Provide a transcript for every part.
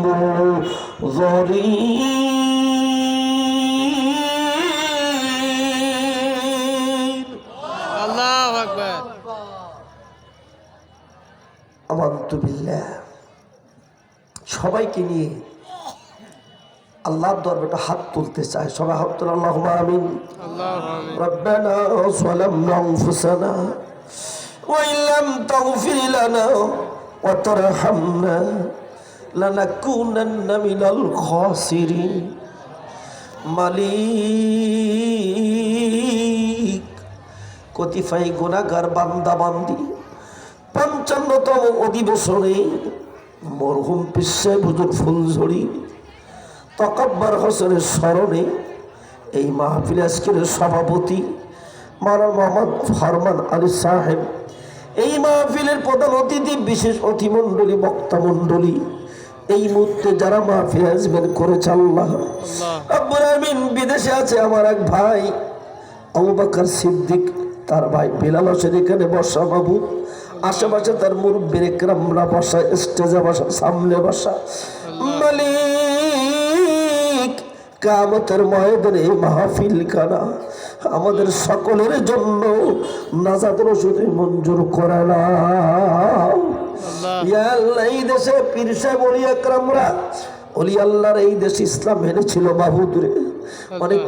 المنظرين আল্লাহ আকবার আমান্তু বিল্লাহ সবাইকে নিয়ে আল্লাহর দরবারটা হাত তুলতে চায় সবাই হাত তুলে আল্লাহ আমিন আল্লাহ আমিন ربنا ظلمنا أنفسنا وإن لم تغفر لنا লানাকুনান্না মিনাল খাসিরিন। মালিক, কতিফাই গুণাগার বান্দা বান্দি পঞ্চান্নতম অধিবেশনে মরহুম পিসে বুজুর ফুলঝড়ি তকব্বার হোসেনের স্মরণে এই মাহফিল আজকের সভাপতি মারা মোহাম্মদ ফারমান আলী সাহেব। এই মাহফিলের প্রধান অতিথি বিশেষ অতিমণ্ডলী, বক্তামণ্ডলী এই মুহূর্তে যারা মাহফিল আজমের করেছে আল্লাহ। আব্বুর আমিন বিদেশে আছে আমার এক ভাই আবু সিদ্দিক তার ভাই বিলাল হোসেন এখানে বসা বাবু। আশেপাশে তার মুরব্বীর একরামরা বসা স্টেজে বসা সামনে বসা। মালিক কামতের ময়দানে মাহফিল কানা আমাদের সকলের জন্য নাজাদ রসুদে মঞ্জুর করে না ইয়া আল্লাহ, এই দেশে পীর সাহেব অলি আল্লাহর এই দেশে ইসলাম এনেছিল বাহুদুরে অনেক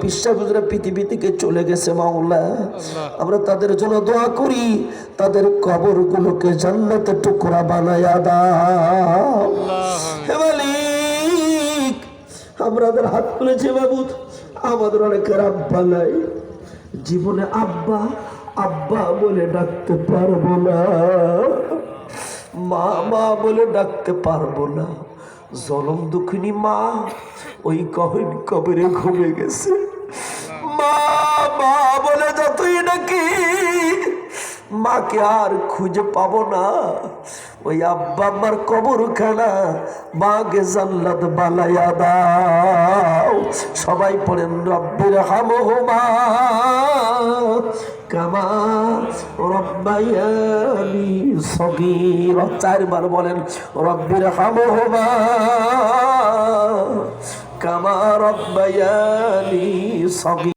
পৃথিবী থেকে চলে গেছে মাওলা। আমরা তাদের জন্য দোয়া করি তাদের কবর গুলোকে জান্নাতে টুকরা বানায়া দাও। হে মালিক আমরা হাত তুলেছি বাবু আমাদের অনেকের আব্বা নাই। জীবনে আব্বা আব্বা বলে ডাকতে পারব না। মা মা বলে ডাকতে পারব না। জলম দুঃখিনী মা, ওই কহিন কবরে ঘুমে গেছে। মা মা বলে যতই নাকি মাকে আর খুঁজে পাবো না। ওই আব্বা আমার কবর খানা, মাকে জান্নাত বালাইয়া দাও। সবাই পড়েন, রব্বির হামহুমা কামা রব্বায়ানি সগীর চারবার বলেন রব্বির হামহুমা কামা রব্বায়ানি সগীর